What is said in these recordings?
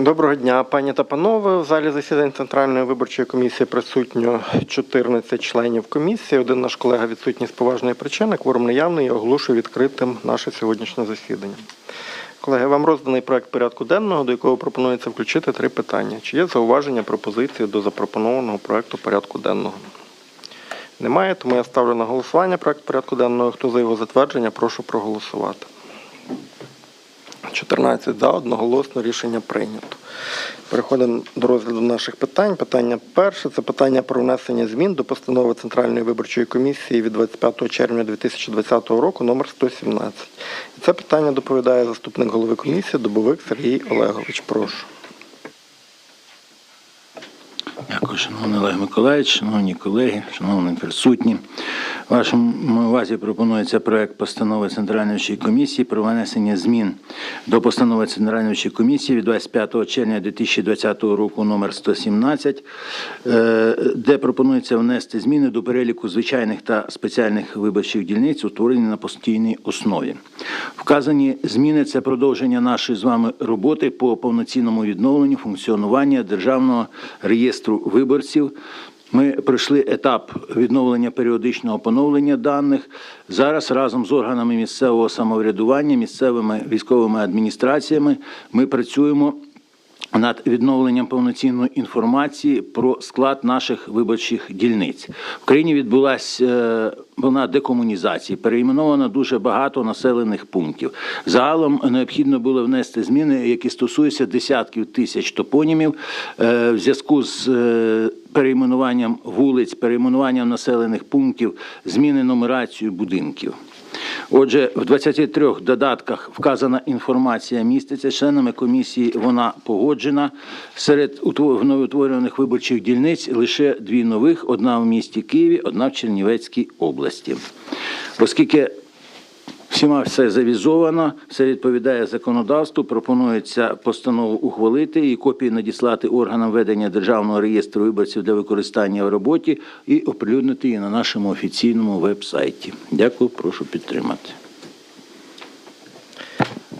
Доброго дня, пані та панове. В залі засідань Центральної виборчої комісії присутньо 14 членів комісії. Один наш колега відсутній з поважної причини. Кворум наявний і оголошую відкритим наше сьогоднішнє засідання. Колеги, вам розданий проект порядку денного, до якого пропонується включити три питання. Чи є зауваження пропозиції до запропонованого проекту порядку денного? Немає, тому я ставлю на голосування проект порядку денного. Хто за його затвердження, прошу проголосувати. 14 за одноголосно рішення прийнято. Переходимо до розгляду наших питань. Питання перше це питання про внесення змін до постанови Центральної виборчої комісії від 25 червня 2020 року номер 117. І це питання доповідає заступник голови комісії Добовик Сергій Олегович. Прошу. Дякую, шановний Олег Миколаївич, шановні колеги, шановні присутні. Вашому увазі пропонується проект постанови Центральної комісії про внесення змін до постанови Центральної комісії від 25 червня 2020 року номер 117, е, де пропонується внести зміни до переліку звичайних та спеціальних виборчих дільниць, утворені на постійній основі. Вказані зміни це продовження нашої з вами роботи по повноцінному відновленню функціонування державного реєстру виборців. Ми пройшли етап відновлення періодичного поновлення даних. Зараз разом з органами місцевого самоврядування, місцевими військовими адміністраціями ми працюємо над відновленням повноцінної інформації про склад наших виборчих дільниць. В країні відбулася е, волна декомунізації, переіменовано дуже багато населених пунктів. Загалом необхідно було внести зміни, які стосуються десятків тисяч топонімів е, в зв'язку з е, перейменуванням вулиць, перейменуванням населених пунктів, зміни нумерацію будинків. Отже, в 23 додатках вказана інформація міститься. Членами комісії вона погоджена. Серед новоутворених виборчих дільниць лише дві нових: одна в місті Києві, одна в Чернівецькій області. Оскільки Всіма все завізовано, все відповідає законодавству. Пропонується постанову ухвалити і копії надіслати органам ведення державного реєстру виборців для використання в роботі і оприлюднити її на нашому офіційному веб-сайті. Дякую, прошу підтримати.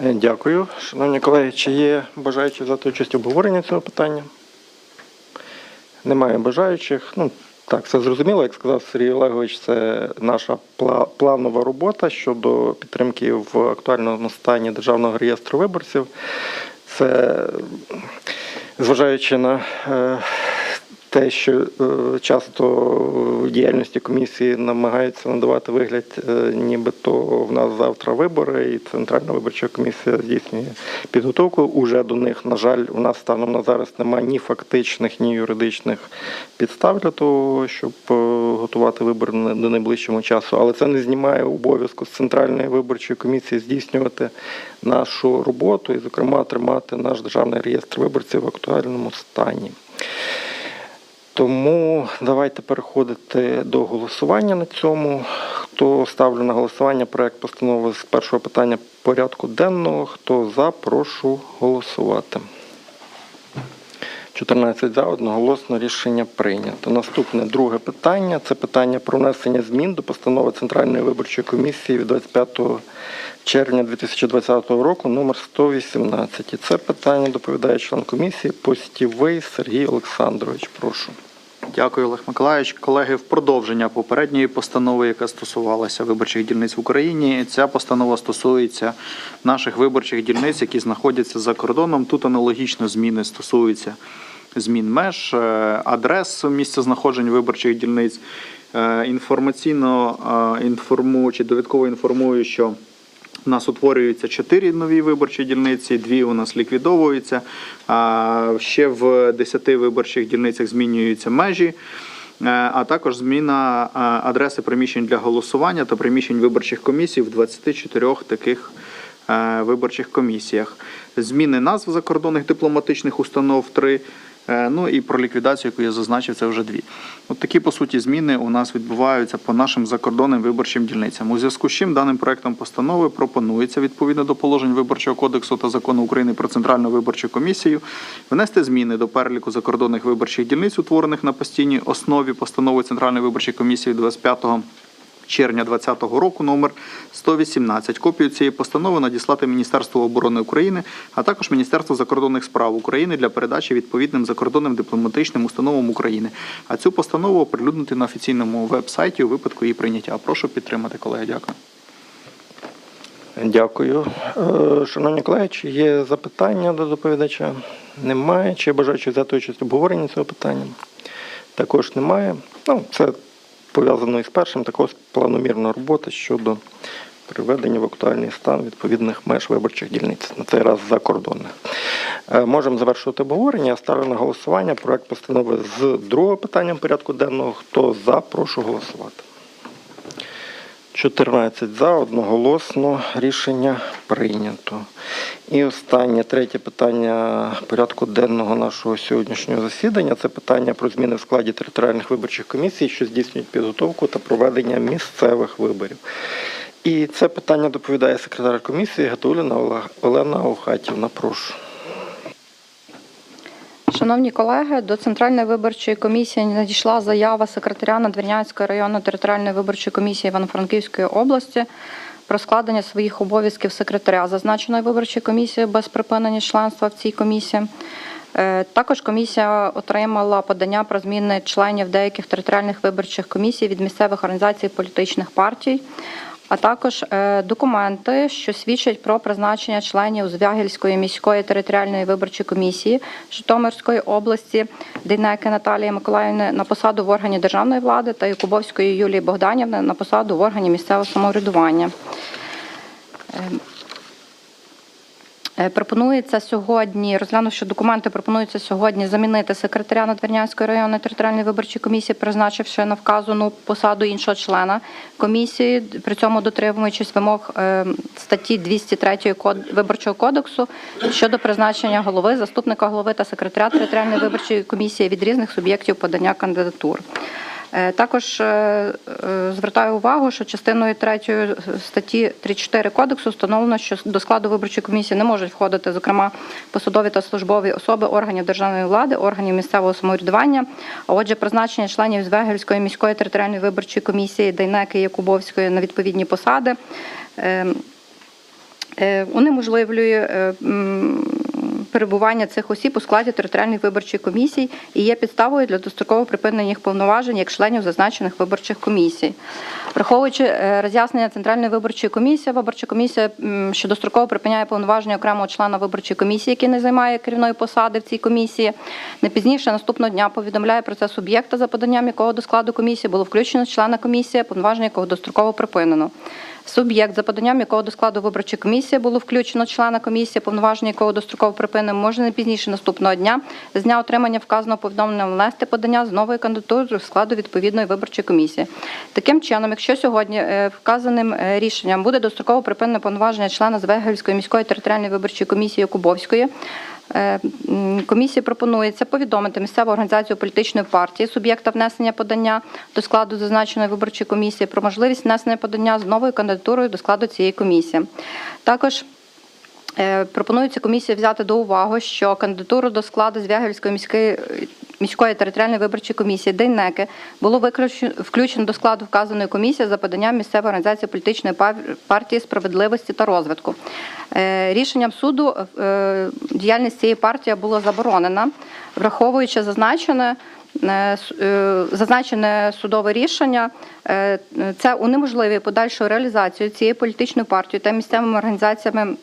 Е, Дякую. Шановні колеги, чи є бажаючі взяти участь у обговоренні цього питання? Немає бажаючих. Ну, так, все зрозуміло. Як сказав Сергій Олегович, це наша планова робота щодо підтримки в актуальному стані Державного реєстру виборців. Це зважаючи на е, те, що е, часто в діяльності комісії намагаються надавати вигляд, е, нібито в нас завтра вибори, і Центральна виборча комісія здійснює підготовку. Уже до них, на жаль, у нас станом на зараз немає ні фактичних, ні юридичних підстав для того, щоб е, готувати вибори до найближчого часу. Але це не знімає обов'язку з Центральної виборчої комісії здійснювати нашу роботу і, зокрема, тримати наш державний реєстр виборців в актуальному стані. Тому давайте переходити до голосування на цьому. Хто ставлю на голосування проект постанови з першого питання порядку денного? Хто за, прошу голосувати. 14 за одноголосно рішення прийнято. Наступне друге питання це питання про внесення змін до постанови Центральної виборчої комісії від 25 червня 2020 року номер 118. І це питання доповідає член комісії Постівий Сергій Олександрович. Прошу. Дякую, Олег Миколаївич. Колеги, в продовження попередньої постанови, яка стосувалася виборчих дільниць в Україні, ця постанова стосується наших виборчих дільниць, які знаходяться за кордоном. Тут аналогічно зміни стосуються змін меж, е, адрес місця знаходження виборчих дільниць. Е, Інформаційно е, інформую чи довідково інформую, що у нас утворюються чотири нові виборчі дільниці, дві у нас ліквідовуються. Ще в 10 виборчих дільницях змінюються межі. Е, А також зміна е, адреси приміщень для голосування та приміщень виборчих комісій в 24 таких е, виборчих комісіях. Зміни назв закордонних дипломатичних установ 3. Ну і про ліквідацію, яку я зазначив, це вже дві. От такі по суті зміни у нас відбуваються по нашим закордонним виборчим дільницям. У зв'язку з чим даним проектом постанови пропонується відповідно до положень виборчого кодексу та закону України про центральну виборчу комісію внести зміни до переліку закордонних виборчих дільниць, утворених на постійній основі постанови Центральної виборчої комісії 25 червня 2020 року номер 118. Копію цієї постанови надіслати Міністерству оборони України, а також Міністерству закордонних справ України для передачі відповідним закордонним дипломатичним установам України. А цю постанову оприлюднити на офіційному веб-сайті у випадку її прийняття. Прошу підтримати, колеги. Дякую. Дякую. Е, Шановні колеги, чи є запитання до доповідача? Немає. Чи бажаючи взяти участь в обговоренні цього питання? Також немає. Ну, це пов'язано із першим, також планомірна робота щодо приведення в актуальний стан відповідних меж виборчих дільниць, на цей раз закордонних. Е, Можемо завершувати обговорення. Ставлю на голосування проект постанови з другого питанням порядку денного. Хто за, прошу голосувати. 14 за, одноголосно рішення прийнято. І останнє третє питання порядку денного нашого сьогоднішнього засідання це питання про зміни в складі територіальних виборчих комісій, що здійснюють підготовку та проведення місцевих виборів. І це питання доповідає секретар комісії Гатуліна Олена Охатівна. Прошу. Шановні колеги, до Центральної виборчої комісії надійшла заява секретаря Надвірнянської районної територіальної виборчої комісії Івано-Франківської області про складення своїх обов'язків секретаря зазначеної виборчої комісії без припинення членства в цій комісії. Е, Також комісія отримала подання про зміни членів деяких територіальних виборчих комісій від місцевих організацій політичних партій, а також е, документи, що свідчать про призначення членів Звягільської міської територіальної виборчої комісії Житомирської області Дейнеки Наталії Миколаївни на посаду в органі державної влади та Якубовської Юлії Богданівни на посаду в органі місцевого самоврядування. Е, Пропонується сьогодні, розглянувши документи, пропонується сьогодні замінити секретаря Надвірнянської районної територіальної виборчої комісії, призначивши на вказану посаду іншого члена комісії, при цьому дотримуючись вимог е, статті 203 код- виборчого кодексу щодо призначення голови, заступника голови та секретаря територіальної виборчої комісії від різних суб'єктів подання кандидатур. Е, Також е, е, звертаю увагу, що частиною 3 статті 34 кодексу встановлено, що до складу виборчої комісії не можуть входити, зокрема, посадові та службові особи органів державної влади, органів місцевого самоврядування. А отже, призначення членів Звегельської міської територіальної виборчої комісії Дейнеки Якубовської на відповідні посади. е, е, унеможливлює перебування цих осіб у складі територіальних виборчих комісій і є підставою для дострокового припинення їх повноважень як членів зазначених виборчих комісій. Враховуючи е, роз'яснення Центральної виборчої комісії, виборча комісія що достроково припиняє повноваження окремого члена виборчої комісії, який не займає керівної посади в цій комісії, не пізніше наступного дня повідомляє про це суб'єкта, за поданням якого до складу комісії було включено члена комісії, повноваження якого достроково припинено. Суб'єкт, за поданням якого до складу виборчої комісії було включено члена комісії, повноваження якого достроково припинено, може не пізніше наступного дня з дня отримання вказаного повідомлення внести подання з нової кандидатури до складу відповідної виборчої комісії. Таким чином, якщо сьогодні е, вказаним е, рішенням буде достроково припинено повноваження члена Звегельської міської територіальної виборчої комісії Кубовської, Комісії пропонується повідомити місцеву організацію політичної партії суб'єкта внесення подання до складу зазначеної виборчої комісії про можливість внесення подання з новою кандидатурою до складу цієї комісії. Також Е, Пропонується комісія взяти до уваги, що кандидатуру до складу Звягельської міської міської територіальної виборчої комісії Дейнеки було включено до складу вказаної комісії за поданням місцевої організації політичної партії справедливості та розвитку. Е, Рішенням суду е, діяльність цієї партії була заборонена, враховуючи зазначене. е, Зазначене судове рішення це унеможливить подальшу реалізацію цієї політичної партії та місцевими організаціями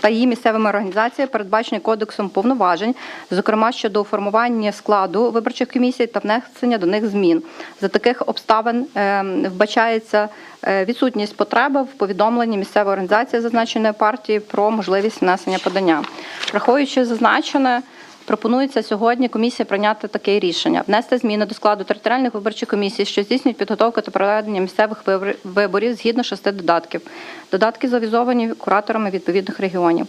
та її місцевими організаціями передбачені кодексом повноважень, зокрема щодо формування складу виборчих комісій та внесення до них змін. За таких обставин е, вбачається е, відсутність потреби в повідомленні місцевої організації зазначеної партії про можливість внесення подання, враховуючи зазначене. Пропонується сьогодні комісії прийняти таке рішення: внести зміни до складу територіальних виборчих комісій, що здійснюють підготовку та проведення місцевих вибор- виборів згідно шести додатків. Додатки завізовані кураторами відповідних регіонів.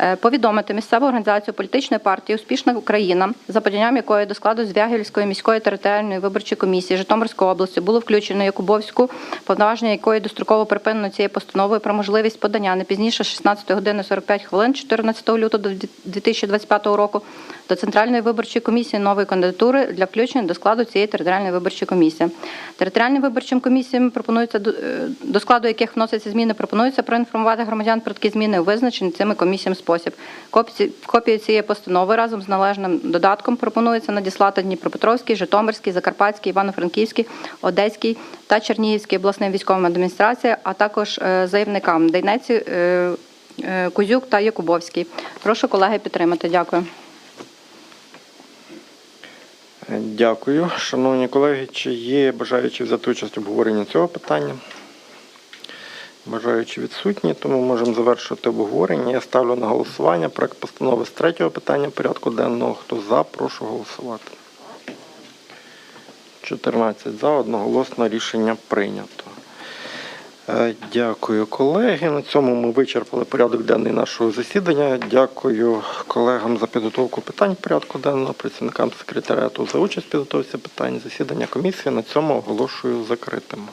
Е, Повідомити місцеву організацію політичної партії Успішна Україна, за поданням якої до складу Звягільської міської територіальної виборчої комісії Житомирської області було включено Якубовську, повноваження якої достроково припинено цією постановою про можливість подання не пізніше 16 години 45 хвилин 14 лютого 2025 року до Центральної виборчої комісії нової кандидатури для включення до складу цієї територіальної виборчої комісії. Територіальним виборчим комісіям пропонується до- е, складу яких вносяться зміни, пропонується проінформувати громадян про такі зміни у визначений цими комісіям спосіб. Копію цієї постанови разом з належним додатком пропонується надіслати Дніпропетровський, Житомирський, Закарпатський, Івано-Франківський, Одеський та Чернігівський обласним військовим адміністраціям, а також е, заявникам Дейнеці, е, Кузюк та Якубовський. Прошу колеги підтримати. Дякую. Дякую. Шановні колеги, чи є бажаючі взяти участь в обговоренні цього питання? Бажаючі відсутні, тому можемо завершити обговорення. Я ставлю на голосування проект постанови з третього питання порядку денного. Хто за, прошу голосувати. 14 за, одноголосно рішення прийнято. Е, Дякую, колеги. На цьому ми вичерпали порядок денний нашого засідання. Дякую колегам за підготовку питань порядку денного, працівникам секретаріату за участь в підготовці питань. Засідання комісії на цьому оголошую закритим.